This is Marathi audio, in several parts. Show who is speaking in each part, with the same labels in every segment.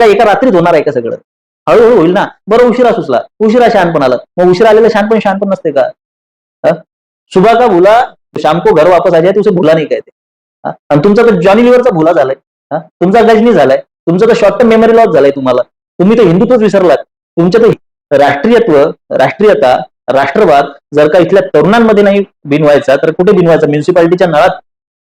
Speaker 1: काय एका रात्रीत होणार आहे का सगळं? हळूहळू होईल ना? बरं उशिरा सुचला. उशिरा शहाणपण आलं. मग उशिरा आलेलं शहाणपण शहाणपण नसते का? हा? सुबह का भुला? शाम को घर वापस आ जाए उसे भुला नाही काय ते आणि तुमचा तर जॉनी लिव्हरचा भुला झालाय. हा? तुमचा गजनी झालाय. तुमचं तर शॉर्ट टर्म मेमरी लॉस झालाय तुम्हाला. तुम्ही तर हिंदुत्वच विसरलात. तुमच्या तर राष्ट्रीयत्व राष्ट्रीयता राष्ट्रवाद जर का इथल्या तरुणांमध्ये नाही बिनवायचा तर कुठे बिनवायचा? म्युन्सिपाल्टीच्या नळात.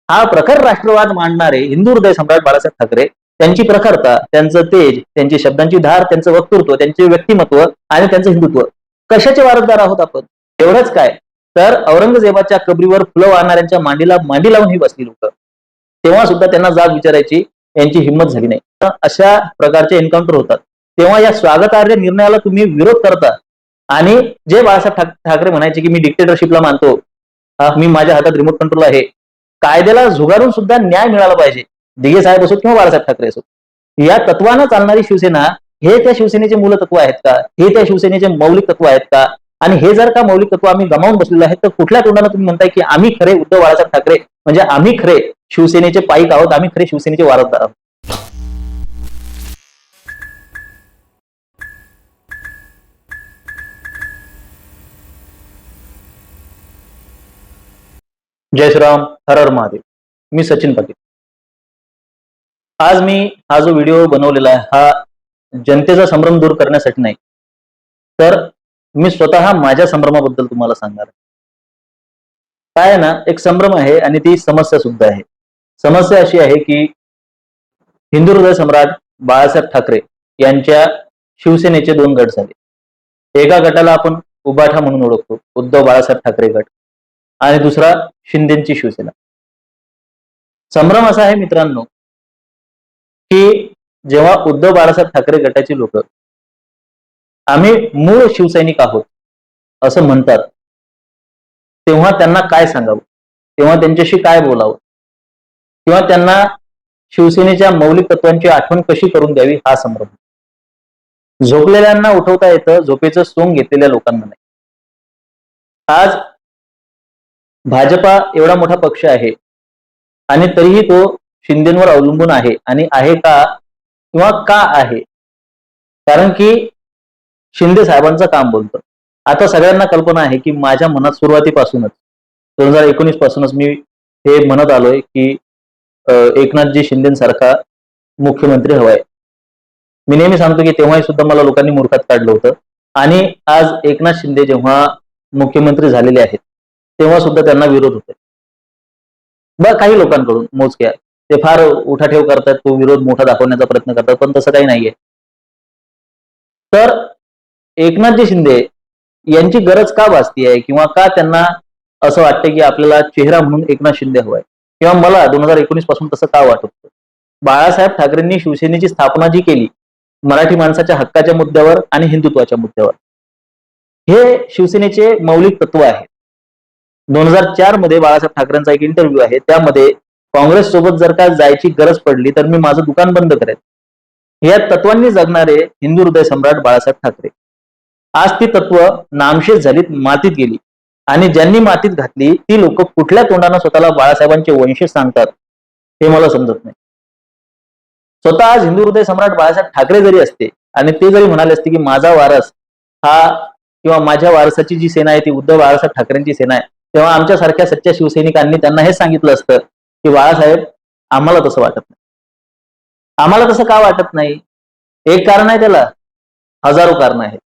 Speaker 1: हा प्रखर राष्ट्रवाद मांडणारे हिंदू हृदय सम्राट बाळासाहेब ठाकरे त्यांची प्रखरता त्यांचं तेज त्यांची शब्दांची धार त्यांचं वक्तृत्व त्यांचे व्यक्तिमत्व आणि त्यांचं हिंदुत्व. कशाचे वारसदार आहोत आपण? एवढंच काय? तर औरंगजेबाच्या कबरीवर फुलं वाहणाऱ्यांच्या मांडीला मांडी लावून ही बसली लोक तेव्हा सुद्धा त्यांना जाग विचारायची यांची हिंमत झाली नाही. तर अशा प्रकारचे एन्काउंटर होतात. तेव्हा या स्वागतार्ह निर्णयाला तुम्ही विरोध करता. आणि जे बाळासाहेब ठाकरे म्हणायचे की मी डिक्टेटरशिपला मानतो. मी माझ्या हातात रिमोट कंट्रोल आहे. कायद्याला झुगारून सुद्धा न्याय मिळाला पाहिजे. दिघे साहेब असोत किंवा बाळासाहेब ठाकरे असोत या तत्वानं चालणारी शिवसेना हे त्या शिवसेनेचे मूलतत्व आहेत का? हे त्या शिवसेनेचे मौलिक तत्व आहेत का? आणि हे जर का मौलिक तत्व आम्ही गमावून बसलेलं आहे तर कुठल्या तोंडानं तुम्ही म्हणताय की आम्ही खरे उद्धव बाळासाहेब ठाकरे म्हणजे आम्ही खरे शिवसेनेचे पाईक आहोत आम्ही खरे शिवसेनेचे वारसदार आहोत? जय श्रीराम हर हर महादेव. मी सचिन पाटील. आज मी हा जो व्हिडिओ बनवलेला आहे हा जनतेचा संभ्रम दूर करण्यासाठी नाही. तर मी स्वतः माझ्या संभ्रमाबद्दल तुम्हाला सांगणार आहे. काय आहे ना एक संभ्रम आहे आणि ती समस्या सुद्धा आहे. समस्या अशी आहे की हिंदू हृदय सम्राट बाळासाहेब ठाकरे यांच्या शिवसेनेचे दोन गट झाले. एका गटाला आपण उबाठा म्हणून ओळखतो उद्धव बाळासाहेब ठाकरे गट आणि दुसरा शिंदेची शिवसेना. संभ्रम असा आहे मित्रांनो की जेव्हा उद्धव बाळासाहेब ठाकरे गटाची लोक आम्ही मूळ शिवसैनिक आहोत असं म्हणतात तेव्हा त्यांना काय सांगावं? तेव्हा त्यांच्याशी काय बोलावं? किंवा त्यांना शिवसेनेच्या मौलिक तत्वांची आठवण कशी करून द्यावी हा संभ्रम? झोपलेल्यांना उठवता येतं झोपेचं सोंग घेतलेल्या लोकांना नाही. आज भाजपा एवढा मोठा पक्ष आहे आणि तरीही तो शिंदेवर अवलंबून आहे आणि आहे का किंवा का आहे? कारण की शिंदे साहेबांचं काम बोलतं. आता सगळ्यांना कल्पना आहे की माझ्या मनात सुरुवातीपासूनच दोन हजार एकोणीस पासूनच मी हे म्हणत आलोय की एकनाथजी शिंदेसारखा मुख्यमंत्री हवाय. मी नेहमी सांगतो की तेव्हाही सुद्धा मला लोकांनी मूर्खात काढलं होतं. आणि आज एकनाथ शिंदे जेव्हा मुख्यमंत्री झालेले आहेत तेव्हा सुद्धा त्यांना विरोध होतोय. बघ काही लोकांकडून मोजक्या ते फार उठाठेव करतात तो विरोध मोठा दाखवण्याचा प्रयत्न करतात पण तसं काही नाहीये. तर एकनाथजी शिंदे यांची गरज का भासती आहे? किंवा का त्यांना असं वाटतं की आपल्याला चेहरा म्हणून एकनाथ शिंदे हवाय? किंवा मला दोन हजार एकोणीसपासून तसं का वाटत बाळासाहेब ठाकरेंनी शिवसेनेची स्थापना जी केली मराठी माणसाच्या हक्काच्या मुद्द्यावर आणि हिंदुत्वाच्या मुद्द्यावर हे शिवसेनेचे मौलिक तत्व आहे. दोन हजार चारमध्ये बाळासाहेब ठाकरेंचा एक इंटरव्ह्यू आहे त्यामध्ये काँग्रेस सोबत जर का जायची गरज पडली तर मी माझं दुकान बंद करेन. या तत्वांनी जगणारे हिंदू हृदय सम्राट बाळासाहेब ठाकरे. आज ती तत्व नामशेष झालीत मातीत गेली. आणि ज्यांनी मातीत घातली ती लोक कुठल्या तोंडानं स्वतःला बाळासाहेबांचे वंशज सांगतात हे मला समजत नाही. स्वतः आज हिंदू हृदय सम्राट बाळासाहेब ठाकरे जरी असते आणि ते जरी म्हणाले असते की माझा वारस हा किंवा माझ्या वारसाची जी सेना आहे ती उद्धव बाळासाहेब ठाकरेंची सेना आहे तेव्हा आमच्यासारख्या सच्च्या शिवसैनिकांनी त्यांना हे सांगितलं असतं की बाळासाहेब आम्हाला तसं वाटत नाही. आम्हाला तसं का वाटत नाही? एक कारण आहे त्याला हजारो कारण आहेत.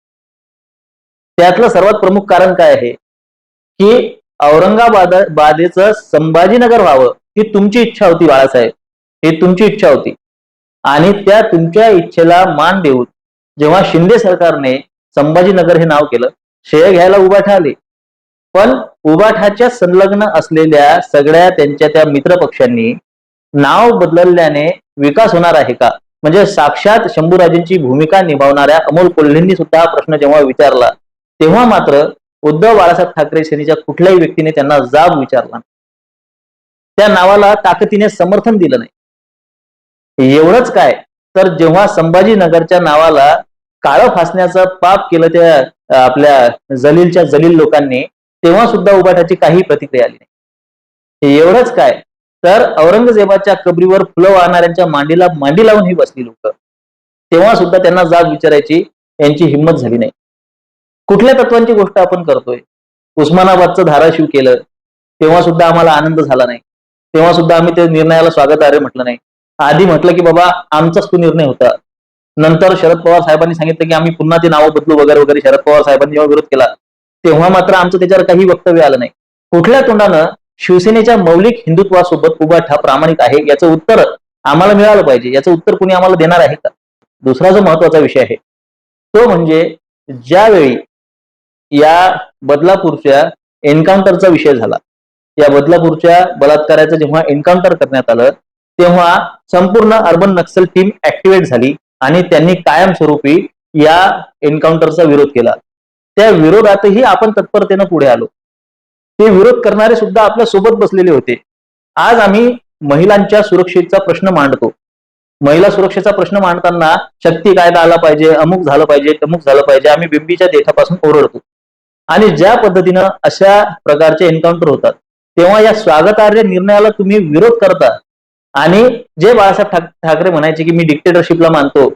Speaker 1: त्यातलं सर्वात प्रमुख कारण काय आहे? की औरंगाबाद बादेचं संभाजीनगर व्हावं ही तुमची इच्छा होती बाळासाहेब. ही तुमची इच्छा होती. आणि त्या तुमच्या इच्छेला मान देऊन जेव्हा शिंदे सरकारने संभाजीनगर हे नाव केलं श्रेय घ्यायला उभा ठाले पण उबाठाच्या संलग्न असलेल्या सगळ्या त्यांच्या त्या मित्र पक्षांनी नाव बदलल्याने विकास होणार आहे का? म्हणजे साक्षात शंभूराजेंची भूमिका निभावणाऱ्या अमोल कोल्हेंनी सुद्धा हा प्रश्न जेव्हा विचारला तेव्हा मात्र उद्धव बाळासाहेब ठाकरे सेनेच्या कुठल्याही व्यक्तीने त्यांना जाब विचारला त्या नावाला ताकदीने समर्थन दिलं नाही. एवढंच काय? तर जेव्हा संभाजीनगरच्या नावाला काळं फासण्याचं पाप केलं त्या आपल्या जलीलच्या जलील लोकांनी तेव्हा सुद्धा उबाटाची काही प्रतिक्रिया आली नाही. एवढंच काय? तर औरंगजेबाच्या कबरीवर फुलं वाहणाऱ्यांच्या मांडीला मांडी लावून ही बसली लोक. तेव्हा सुद्धा त्यांना जाग विचारायची यांची हिंमत झाली नाही. कुठल्या तत्वांची गोष्ट आपण करतोय? उस्मानाबादचं धाराशिव केलं तेव्हा सुद्धा आम्हाला आनंद झाला नाही. तेव्हा सुद्धा आम्ही त्या निर्णयाला स्वागतार्ह म्हटलं नाही. आधी म्हटलं की बाबा आमचाच तो निर्णय होता. नंतर शरद पवार साहेबांनी सांगितलं की आम्ही पुन्हा ते नावं बदलू वगैरे वगैरे. शरद पवार साहेबांनी जेव्हा विरोध केला तेव्हा मात्र आमचं त्याच्यावर काही वक्तव्य आलं नाही. कुठल्या तोंडानं शिवसेनेच्या मौलिक हिंदुत्वासोबत उभा ठा प्रामाणिक आहे याचं उत्तर आम्हाला मिळालं पाहिजे याचं उत्तर कुणी आम्हाला देणार आहे का? दुसरा जो महत्त्वाचा विषय आहे तो म्हणजे ज्यावेळी या बदलापूरच्या एन्काउंटरचा विषय झाला या बदलापूरच्या बलात्काराचं जेव्हा एन्काउंटर करण्यात आलं तेव्हा संपूर्ण अर्बन नक्सल टीम ऍक्टिव्हेट झाली आणि त्यांनी कायमस्वरूपी या एन्काउंटरचा विरोध केला. त्या विरोधातही आपण तत्परतेनं पुढे आलो. ते विरोध करणारे सुद्धा आपल्यासोबत बसलेले होते. आज आम्ही महिलांच्या सुरक्षेचा प्रश्न मांडतो. महिला सुरक्षेचा प्रश्न मांडताना शक्ती कायदा आला पाहिजे अमुक झालं पाहिजे तमुक झालं पाहिजे आम्ही बिंबीच्या देठापासून ओरडतो. आणि ज्या पद्धतीनं अशा प्रकारचे एन्काउंटर होतात तेव्हा या स्वागतार्ह निर्णयाला तुम्ही विरोध करता. आणि जे बाळासाहेब ठाकरे म्हणायचे की मी डिक्टेटरशिपला मानतो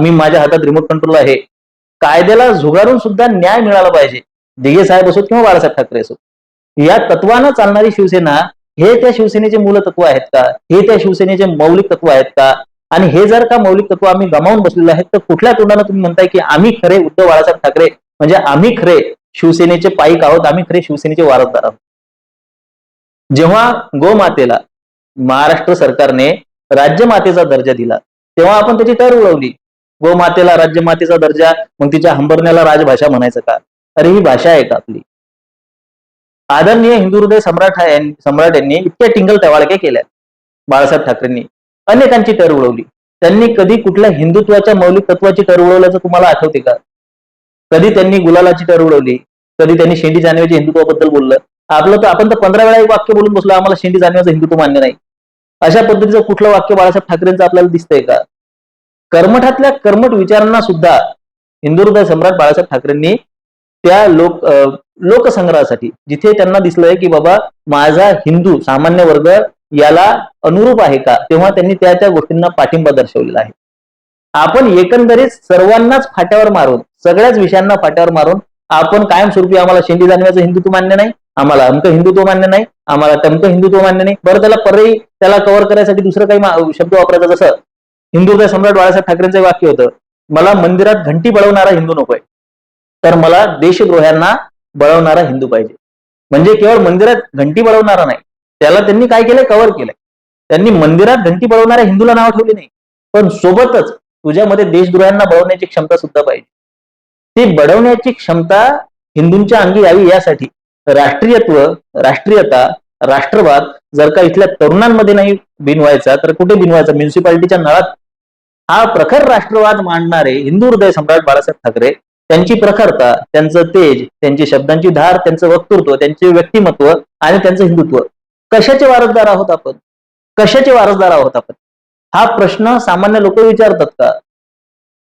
Speaker 1: मी माझ्या हातात रिमोट कंट्रोल आहे कायद्याला झुगारून सुद्धा न्याय मिळाला पाहिजे. दिघे साहेब असोत किंवा बाळासाहेब ठाकरे असोत. या तत्वानं चालणारी शिवसेना हे त्या शिवसेनेचे मूल तत्व आहेत का? हे त्या शिवसेनेचे मौलिक तत्व आहेत का? आणि हे जर का मौलिक तत्व आम्ही गमावून बसलेलो आहेत तर कुठल्या तोंडानं तुम्ही म्हणताय की आम्ही खरे उद्धव बाळासाहेब ठाकरे? म्हणजे आम्ही खरे शिवसेनेचे पाईक आहोत? आम्ही खरे शिवसेनेचे वारसदार आहोत. जेव्हा गोमातेला महाराष्ट्र सरकारने राज्यमातेचा दर्जा दिला तेव्हा आपण त्याची टर उडवली. गोमातेला राज्यमातेचा दर्जा मग तिच्या हंबरण्याला राजभाषा म्हणायचं का? अरे ही भाषा आहे का आपली? आदरणीय हिंदू हृदय सम्राट सम्राट यांनी इतक्या टिंगल टवाळक्या केल्या बाळासाहेब ठाकरेंनी अनेकांची टर उडवली. त्यांनी कधी कुठल्या हिंदुत्वाच्या मौलिक तत्वाची टर उडवल्याचं तुम्हाला आठवते का? कधी त्यांनी गुलालाची टर उडवली. कधी त्यांनी शेंडी जाणवेच्या हिंदुत्वाबद्दल बोललं. आपलं तर आपण तर पंधरा वेळा एक वाक्य बोलून बसलो आम्हाला शेंडी जाणव्याचं हिंदुत्व मान्य नाही. अशा पद्धतीचं कुठलं वाक्य बाळासाहेब ठाकरेंचं आपल्याला दिसतंय का? कर्मठातल्या कर्मठ विचारांना सुद्धा हिंदू सम्राट बाळासाहेब ठाकरेंनी त्या लोक लोकसंग्रहासाठी जिथे त्यांना दिसलंय की बाबा माझा हिंदू सामान्य वर्ग याला अनुरूप आहे का तेव्हा त्यांनी त्या त्या गोष्टींना पाठिंबा दर्शवलेला आहे. आपण एकंदरीत सर्वांनाच फाट्यावर मारून सगळ्याच विषयांना फाट्यावर मारून आपण कायमस्वरूपी आम्हाला शेंडी जाणव्याचं हिंदुत्व मान्य नाही आम्हाला अमक हिंदुत्व मान्य नाही आम्हाला टमक हिंदुत्व मान्य नाही बरं त्याला पर्यायी त्याला कव्हर करायसाठी दुसरं काही शब्द वापरायचा जसं हिंदू सम्राट बाळासाहेब ठाकरेंचं वाक्य होतं मला मंदिरात घंटी बळवणारा हिंदू नकोय. तर मला देशद्रोह्यांना बळवणारा हिंदू पाहिजे. म्हणजे केवळ मंदिरात घंटी बळवणारा नाही त्याला त्यांनी काय केलंय? कव्हर केलंय. त्यांनी मंदिरात घंटी बळवणाऱ्या हिंदूला नाव ठेवले नाही. पण सोबतच तुझ्यामध्ये देशद्रोह्यांना बळवण्याची क्षमता सुद्धा पाहिजे. ती बळवण्याची क्षमता हिंदूंच्या अंगी यावी यासाठी राष्ट्रीयत्व राष्ट्रीयता राष्ट्रवाद जर का इथल्या तरुणांमध्ये नाही बिनवायचा तर कुठे बिनवायचा? म्युन्सिपाल्टीच्या नळात हा प्रखर राष्ट्रवाद मांडणारे हिंदू हृदय सम्राट बाळासाहेब ठाकरे त्यांची प्रखरता त्यांचं तेज त्यांची शब्दांची धार त्यांचं वक्तृत्व त्यांचे व्यक्तिमत्व आणि त्यांचं हिंदुत्व. कशाचे वारसदार आहोत आपण? कशाचे वारसदार आहोत आपण? हा प्रश्न सामान्य लोक विचारतात का?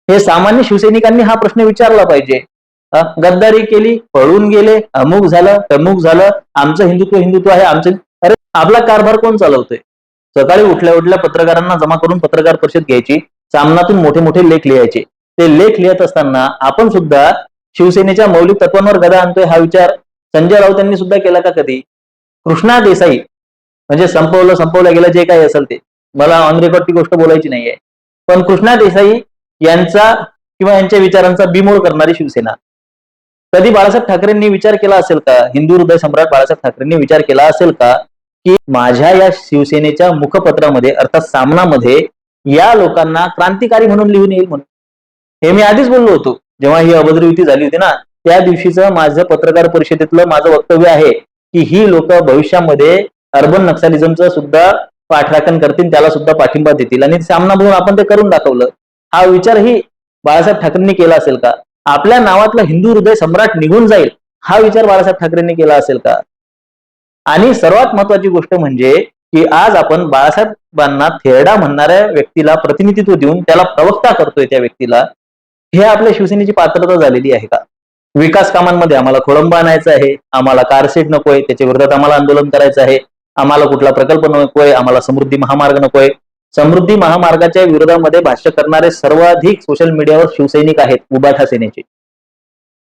Speaker 1: हे सामान्य शिवसैनिकांनी हा प्रश्न विचारला पाहिजे. गद्दारी केली पळून गेले अमुक झालं तमुक झालं आमचं हिंदुत्व हिंदुत्व आहे आमचं अरे आपला कारभार कोण चालवतोय? सकाळी उठल्या उठल्या पत्रकारांना जमा करून पत्रकार परिषद घ्यायची. सामनातून मोठे मोठे लेख लिहायचे. ते लेख लिहित असताना आपण सुद्धा शिवसेनेच्या मौलिक तत्वांवर गदा आणतोय हा विचार संजय राऊत यांनी सुद्धा केला का कधी? कृष्णा देसाई म्हणजे संपवलं संपवलं गेलं जे काही असेल ते. मला ऑन रेकॉर्ड ती गोष्ट बोलायची नाहीये. पण कृष्णा देसाई यांचा किंवा यांच्या विचारांचा बिमोड करणारी शिवसेना. कधी बाळासाहेब ठाकरेंनी विचार केला असेल का? हिंदू हृदय सम्राट बाळासाहेब ठाकरेंनी विचार केला असेल का? की माझ्या या शिवसेनेच्या मुखपत्रामध्ये अर्थात सामनामध्ये या लोकांना क्रांतिकारी म्हणून लिहून येईल म्हणून. हे मी आधीच बोललो होतो. जेव्हा ही अभद्र युती झाली होती ना त्या दिवशीचं माझं पत्रकार परिषदेतलं माझं वक्तव्य आहे की ही लोक भविष्यामध्ये अर्बन नक्सलिझमचं सुद्धा पाठराखण करतील त्याला सुद्धा पाठिंबा देतील. आणि सामना म्हणून आपण ते करून दाखवलं. हा विचारही बाळासाहेब ठाकरेंनी केला असेल का? आपल्या नावातलं हिंदू हृदय सम्राट निघून जाईल हा विचार बाळासाहेब ठाकरेंनी केला असेल का? आणि सर्वात महत्वाची गोष्ट म्हणजे की आज आपण बाळासाहेबांना थेरडा म्हणणाऱ्या व्यक्तीला प्रतिनिधित्व देऊन त्याला प्रवक्ता करतोय त्या व्यक्तीला हे आपल्या शिवसेनेची पात्रता झालेली आहे का? विकास कामांमध्ये आम्हाला खोळंबा आणायचा आहे आम्हाला कारसेट नकोय त्याच्या विरोधात आम्हाला आंदोलन करायचं आहे आम्हाला कुठला प्रकल्प नकोय आम्हाला समृद्धी महामार्ग नकोय. समृद्धी महामार्गाच्या विरोधामध्ये भाष्य करणारे सर्वाधिक सोशल मीडियावर शिवसैनिक आहेत उबाठा सेनेचे.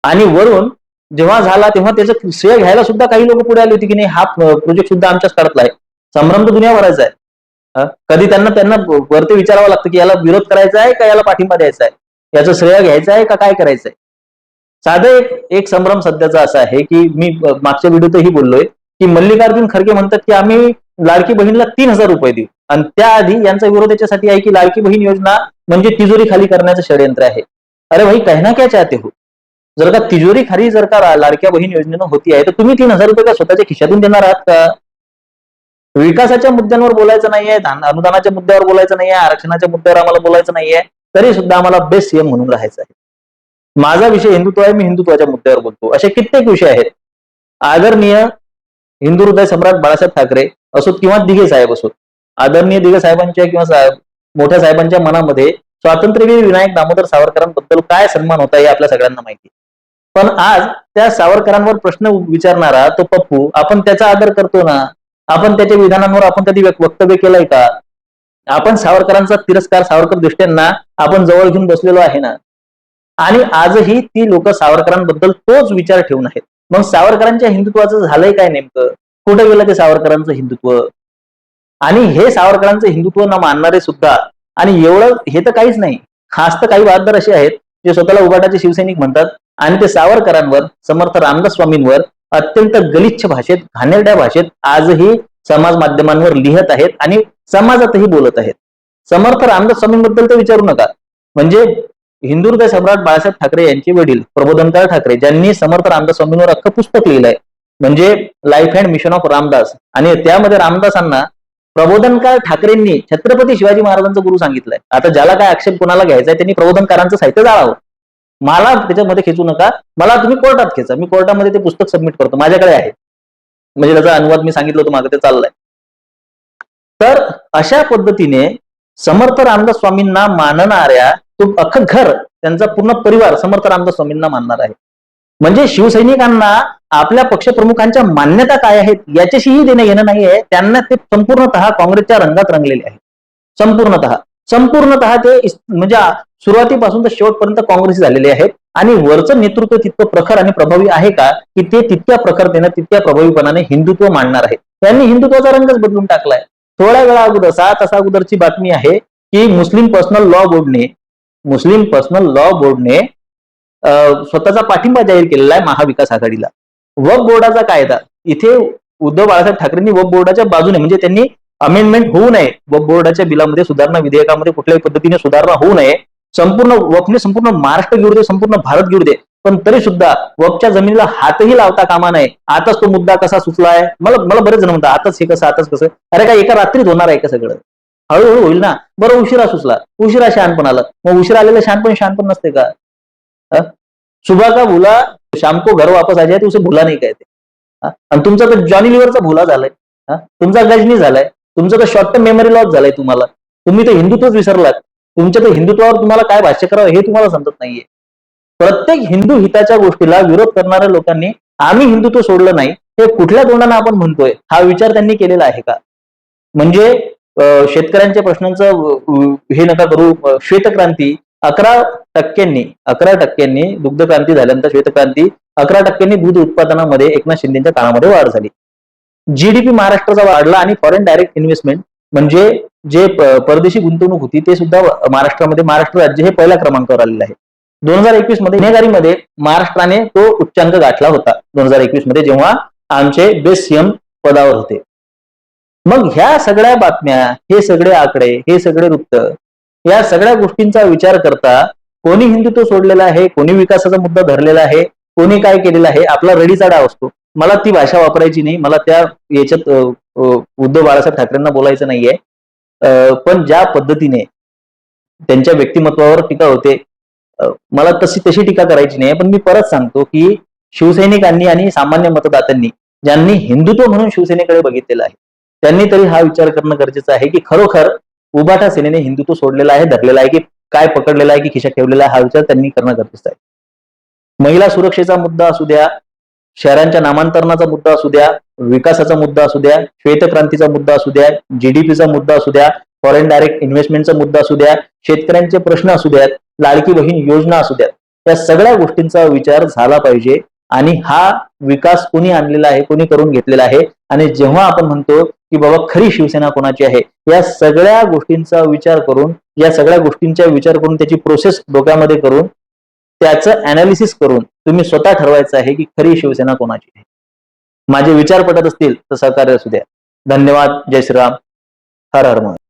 Speaker 1: आणि वरून जेव्हा झाला तेव्हा त्याचं श्रेय घ्यायला सुद्धा काही लोक पुढे आले होते की नाही हा प्रोजेक्ट सुद्धा आमच्याच काळातला आहे. संभ्रम तर दुनियाभराचा आहे. कधी त्यांना त्यांना वरती विचारावं लागतं की याला विरोध करायचा आहे का याला पाठिंबा द्यायचा आहे? याचं श्रेय घ्यायचं आहे का काय करायचंय साधं एक एक संभ्रम सध्याचा असा आहे की मी मागच्या व्हिडिओतही बोललोय की मल्लिकार्जुन खरगे म्हणतात की आम्ही लाडकी बहिणीला तीन हजार रुपये देऊ. आणि त्याआधी यांचा विरोध याच्यासाठी आहे की लाडकी बहीण योजना म्हणजे तिजोरी खाली करण्याचं षडयंत्र आहे. अरे भाई कहना क्या चाहते हो? जर का तिजोरी खाली जर का लाडक्या बहीण योजनेनं होती आहे तर तुम्ही तीन हजार रुपये का स्वतःच्या खिशातून देणार आहात का? विकासाच्या मुद्द्यांवर बोलायचं नाहीये अनुदानाच्या मुद्द्यावर बोलायचं नाहीये आरक्षणाच्या मुद्द्यावर आम्हाला बोलायचं नाहीये तरी सुद्धा आम्हाला बेस्ट सीएम म्हणून राहायचं आहे. माझा विषय हिंदुत्व आहे मी हिंदुत्वाच्या मुद्द्यावर बोलतो. असे कित्येक विषय आहेत. आदरणीय हिंदू हृदय सम्राट बाळासाहेब ठाकरे असोत किंवा दिघे साहेब असोत आदरणीय दिघे साहेबांच्या किंवा साहेब मोठ्या साहेबांच्या मनामध्ये स्वातंत्र्यवीर विनायक दामोदर सावरकरांबद्दल काय सन्मान होता हे आपल्या सगळ्यांना माहिती पण आज त्या सावरकरांवर प्रश्न विचारणारा तो पप्पू आपण त्याचा आदर करतो ना? आपण त्याच्या विधानांवर आपण कधी वक्तव्य केलंय का? आपण सावरकरांचा तिरस्कार सावरकर दृष्ट्यांना आपण जवळ घेऊन बसलेलो आहे ना? आणि आजही ती लोक सावरकरांबद्दल तोच विचार ठेवून आहेत. मग सावरकरांच्या हिंदुत्वाचं झालंय काय नेमकं? कुठं गेलं ते सावरकरांचं हिंदुत्व? आणि हे सावरकरांचं हिंदुत्व न मानणारे सुद्धा आणि एवढं हे तर काहीच नाही. खास तर काही वाददार असे आहेत जे स्वतःला उबाटाचे शिवसैनिक म्हणतात आणि ते सावरकरांवर समर्थ रामदास स्वामींवर अत्यंत गलिच्छ भाषेत घाणेरड्या भाषेत आजही समाज माध्यमांवर लिहत आहेत आणि समाजातही बोलत आहेत. समर्थ रामदास स्वामींबद्दल तर विचारू नका. म्हणजे हिंदू सम्राट बाळासाहेब ठाकरे यांचे वडील प्रबोधनकार ठाकरे ज्यांनी समर्थ रामदास स्वामींवर अख्खं पुस्तक लिहिलंय म्हणजे life and mission of Ramdas. आणि त्यामध्ये रामदासांना प्रबोधनकार ठाकरेंनी छत्रपती शिवाजी महाराजांचं गुरु सांगितलंय. आता ज्याला काय आक्षेप कोणाला घ्यायचा आहे त्यांनी प्रबोधनकारांचं साहित्य जाळावं. मला त्याच्यामध्ये खेचू नका. मला तुम्ही कोर्टात खेचा. मी कोर्टामध्ये ते पुस्तक सबमिट करतो. माझ्याकडे आहे. म्हणजे त्याचा अनुवाद मी सांगितलं होतं मागे ते चाललंय. तर अशा पद्धतीने समर्थ रामदास स्वामींना मानणाऱ्या तो अख्खं घर त्यांचा पूर्ण परिवार समर्थ रामदास स्वामींना मानणार आहे. म्हणजे शिवसैनिकांना आपल्या पक्षप्रमुखांच्या मान्यता काय आहेत याच्याशीही देणं घेणं नाही आहे त्यांना ते संपूर्णतः काँग्रेसच्या रंगात रंगलेले आहे संपूर्णतः. संपूर्णतः ते म्हणजे सुरुवातीपासून तर शेवटपर्यंत काँग्रेस झालेले आहेत. आणि वरचं नेतृत्व तितकं प्रखर आणि प्रभावी आहे का? की ते तितक्या प्रखरतेनं तितक्या प्रभावीपणाने हिंदुत्व मांडणार आहे त्यांनी हिंदुत्वाचा रंगच बदलून टाकलाय. थोड्या वेळा अगोदर सहा तासा अगोदरची बातमी आहे की मुस्लिम पर्सनल लॉ बोर्डने मुस्लिम पर्सनल लॉ बोर्डने स्वतःचा पाठिंबा जाहीर केलेला आहे महाविकास आघाडीला. वक बोर्डाचा कायदा. इथे उद्धव बाळासाहेब ठाकरेंनी वक बोर्डाच्या बाजूने म्हणजे त्यांनी अमेंडमेंट होऊ नये. वक बोर्डाच्या बिलामध्ये सुधारणा विधेयकामध्ये कुठल्याही पद्धतीने सुधारणा होऊ नये. संपूर्ण वकने संपूर्ण महाराष्ट्र घेऊ दे संपूर्ण भारत घेऊ दे. पण तरी सुद्धा वकच्या जमिनीला हातही लावता कामा नये. आताच तो मुद्दा कसा सुचलाय मला मला बरेच जण म्हणतात आताच हे कसं आताच कसं? अरे काय एका रात्रीत होणार आहे का सगळं? हळूहळू होईल ना? बरं उशिरा सुचला. उशिरा शहाणपण आलं. मग उशिरा आलेलं शहाणपण शहाणपण नसते का? अं? सुबह का भुला? शाम को घर वापस आ जाए तो उसे भुला नाही काय ते आणि तुमचा तर जॉनी लिव्हरचा भुला झालाय. हा? तुमचा गजनी झालाय. तुमचं तर शॉर्ट टर्म मेमरी लॉस झालाय तुम्हाला. तुम्ही तर हिंदुत्वच विसरलात. तुमच्या तर हिंदुत्वावर तुम्हाला काय भाष्य करावं हे तुम्हाला समजत नाहीये. प्रत्येक हिंदू हिताच्या गोष्टीला विरोध करणाऱ्या लोकांनी आम्ही हिंदुत्व सोडलं नाही हे कुठल्या तोंडाने आपण म्हणतोय? हा विचार त्यांनी केलेला आहे का? म्हणजे शेतकऱ्यांच्या प्रश्नांचं हे नका करू श्वेतक्रांती अकरा टक्क्यांनी अकरा टक्क्यांनी दुग्ध क्रांती झाल्यानंतर श्वेतक्रांती अकरा टक्क्यांनी दूध उत्पादनामध्ये एकनाथ शिंदेच्या काळामध्ये वाढ झाली. जीडीपी महाराष्ट्राचा वाढला आणि फॉरेन डायरेक्ट इन्व्हेस्टमेंट म्हणजे जे परदेशी गुंतवणूक होती ते सुद्धा महाराष्ट्रामध्ये महाराष्ट्र राज्य हे पहिल्या क्रमांकावर आलेलं आहे. दोन हजार एकवीसमध्ये गुन्हेगारीमध्ये महाराष्ट्राने तो उच्चांक गाठला होता दोन हजार एकवीसमध्ये जेव्हा आमचे बेस्ट सीएम पदावर होते. मग ह्या सगळ्या बातम्या हे सगळे आकडे हे सगळे वृत्त या सगळ्या गोष्टींचा विचार करता कोणी हिंदुत्व सोडलेलं आहे कोणी विकासाचा मुद्दा धरलेला आहे कोणी काय केलेलं आहे आपला रडीचा डाव असतो. मला ती भाषा वापरायची नाही. मला त्या याच्यात उद्धव बाळासाहेब ठाकरेंना बोलायचं नाहीये. पण ज्या पद्धतीने त्यांच्या व्यक्तिमत्वावर टीका होते मला तशी तशी टीका करायची नाही. पण मी परत सांगतो की शिवसैनिकांनी आणि सामान्य मतदात्यांनी ज्यांनी हिंदुत्व म्हणून शिवसेनेकडे बघितलेलं आहे त्यांनी तरी हा विचार करणं गरजेचं आहे की खरोखर उबाटा सेनेने हिंदुत्व सोडलेलं आहे धरलेलं आहे की काय पकडलेलं आहे की खिशा ठेवलेला आहे हा विचार त्यांनी करणं गरजेचं आहे. महिला सुरक्षेचा मुद्दा असू द्या शहरांच्या नामांतरणाचा मुद्दा असू द्या विकासाचा मुद्दा असू द्या श्वेतक्रांतीचा मुद्दा असू द्या जीडीपीचा मुद्दा असू द्या फॉरेन डायरेक्ट इन्व्हेस्टमेंटचा मुद्दा असू द्या शेतकऱ्यांचे प्रश्न असू द्यात लाडकी बहीण योजना असू द्यात. या सगळ्या गोष्टींचा विचार झाला पाहिजे आणि हा विकास कोणी आणलेला आहे कोणी करून घेतलेला आहे आणि जेव्हा आपण म्हणतो की बाबा खरी शिवसेना कोणाची आहे या सगळ्या गोष्टींचा विचार करून या सगळ्या गोष्टींचा विचार करून त्याची प्रोसेस डोक्यामध्ये करून त्याचं अनालिसिस करून तुम्ही स्वतः ठरवायचं आहे की खरी शिवसेना कोणाची आहे. माझे विचार पटत असतील तर सहकार्य असू द्या. धन्यवाद. जय श्रीराम. हर हर महादेव.